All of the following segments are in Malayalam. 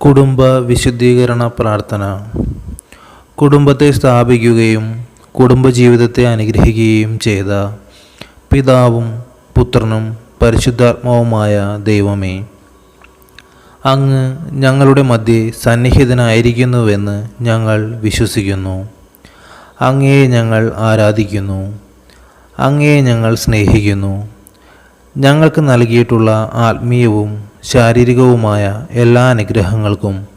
കുടുംബ വിശുദ്ധീകരണ പ്രാർത്ഥന. കുടുംബത്തെ സ്ഥാപിക്കുകയും കുടുംബജീവിതത്തെ അനുഗ്രഹിക്കുകയും ചെയ്ത പിതാവും പുത്രനും പരിശുദ്ധാത്മാവുമായ ദൈവമേ അങ്ങ് ഞങ്ങളുടെ മധ്യേ സന്നിഹിതനായിരിക്കുന്നുവെന്ന് ഞങ്ങൾ വിശ്വസിക്കുന്നു. അങ്ങയെ ഞങ്ങൾ ആരാധിക്കുന്നു. അങ്ങയെ ഞങ്ങൾ സ്നേഹിക്കുന്നു. ഞങ്ങൾക്ക് നൽകിയിട്ടുള്ള ആത്മീയവും ശാരീരികവുമായ എല്ലാ അനുഗ്രഹങ്ങൾക്കും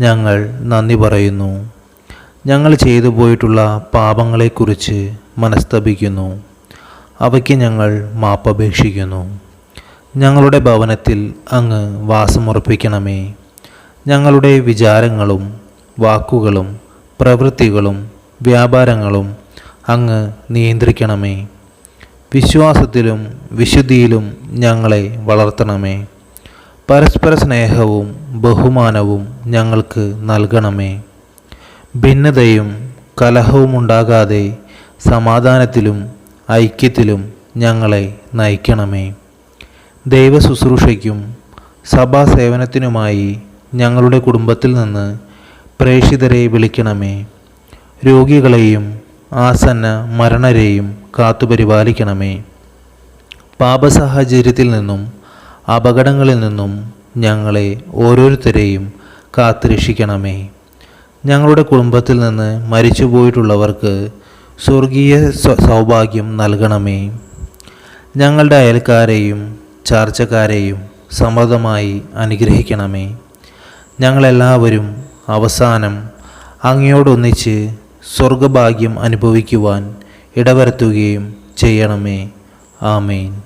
ഞങ്ങൾ നന്ദി പറയുന്നു. ഞങ്ങൾ ചെയ്തു പോയിട്ടുള്ള പാപങ്ങളെക്കുറിച്ച് മനസ്തപിക്കുന്നു. അവയ്ക്ക് ഞങ്ങൾ മാപ്പപേക്ഷിക്കുന്നു. ഞങ്ങളുടെ ഭവനത്തിൽ അങ്ങ് വാസമുറപ്പിക്കണമേ. ഞങ്ങളുടെ വിചാരങ്ങളും വാക്കുകളും പ്രവൃത്തികളും വ്യാപാരങ്ങളും അങ്ങ് നിയന്ത്രിക്കണമേ. വിശ്വാസത്തിലും വിശുദ്ധിയിലും ഞങ്ങളെ വളർത്തണമേ. പരസ്പര സ്നേഹവും ബഹുമാനവും ഞങ്ങൾക്ക് നൽകണമേ. ഭിന്നതയും കലഹവും ഉണ്ടാകാതെ സമാധാനത്തിലും ഐക്യത്തിലും ഞങ്ങളെ നയിക്കണമേ. ദൈവ ശുശ്രൂഷയ്ക്കും സഭാ സേവനത്തിനുമായി ഞങ്ങളുടെ കുടുംബത്തിൽ നിന്ന് പ്രേക്ഷിതരെ വിളിക്കണമേ. രോഗികളെയും ആസന്ന മരണരെയും കാത്തുപരിപാലിക്കണമേ. പാപസാഹചര്യത്തിൽ നിന്നും അപകടങ്ങളിൽ നിന്നും ഞങ്ങളെ ഓരോരുത്തരെയും കാത്തുരക്ഷിക്കണമേ. ഞങ്ങളുടെ കുടുംബത്തിൽ നിന്ന് മരിച്ചുപോയിട്ടുള്ളവർക്ക് സ്വർഗീയ സൗഭാഗ്യം നൽകണമേ. ഞങ്ങളുടെ അയൽക്കാരെയും ചാർച്ചക്കാരെയും സമൃദ്ധമായി അനുഗ്രഹിക്കണമേ. ഞങ്ങളെല്ലാവരും അവസാനം അങ്ങയോടൊന്നിച്ച് സ്വർഗഭാഗ്യം അനുഭവിക്കുവാൻ ഇടവരുത്തുകയും ചെയ്യണമേ. ആമേൻ.